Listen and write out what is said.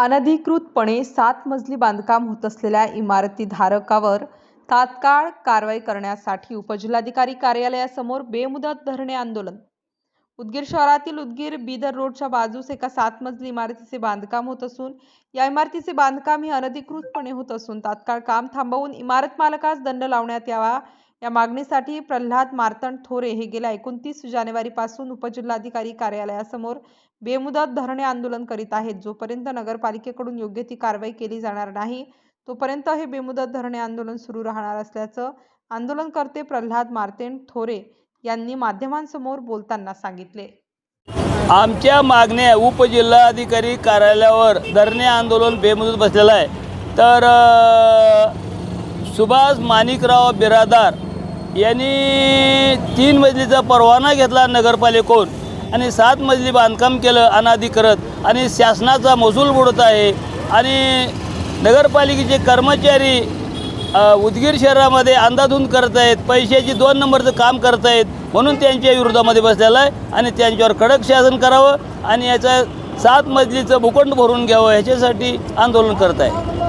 अनधिकृतपणे सात मजली बांधकाम होत असलेल्या इमारती धारकावर तात्काळ कारवाई करण्यासाठी उपजिल्हाधिकारी कार्यालयासमोर बेमुदत धरणे आंदोलन. उदगीर शहरातील उदगीर बिदर रोडच्या बाजूस एका सात मजली इमारतीचे बांधकाम होत असून या इमारतीचे बांधकाम हे अनधिकृतपणे होत असून तात्काळ काम थांबवून इमारत मालकास दंड लावण्यात यावा या मागणीसाठी प्रल्हाद मार्तंड थोरे हे गेल्या एकोणतीस जानेवारीपासून उपजिल्हाधिकारी कार्यालयासमोर बेमुदत धरणे आंदोलन करीत आहेत. जोपर्यंत नगरपालिकेकडून योग्य ती कारवाई केली जाणार नाही तोपर्यंत हे बेमुदत धरणे आंदोलन सुरू राहणार असल्याचं आंदोलनकर्ते प्रल्हाद मार्तेंड थोरे यांनी माध्यमांसमोर बोलताना सांगितले. आमच्या मागण्या उपजिल्हाधिकारी कार्यालयावर धरणे आंदोलन बेमुदत बसलेलं आहे. तर सुभाष माणिकराव बिरादार यांनी तीन मजलीचा परवाना घेतला नगरपालिकेकडून आणि सात मजली बांधकाम केलं अनाधिकृत आणि शासनाचा महसूल बुडत आहे. आणि नगरपालिकेचे कर्मचारी उदगीर शहरामध्ये अंदाधुंद करत आहेत पैशाची दोन नंबरचं काम करत आहेत म्हणून त्यांच्या विरोधामध्ये बसलेलं आहे आणि त्यांच्यावर कडक शासन करावं आणि याचं सात मजलीचं भूखंड भरून घ्यावं ह्याच्यासाठी आंदोलन करत आहे.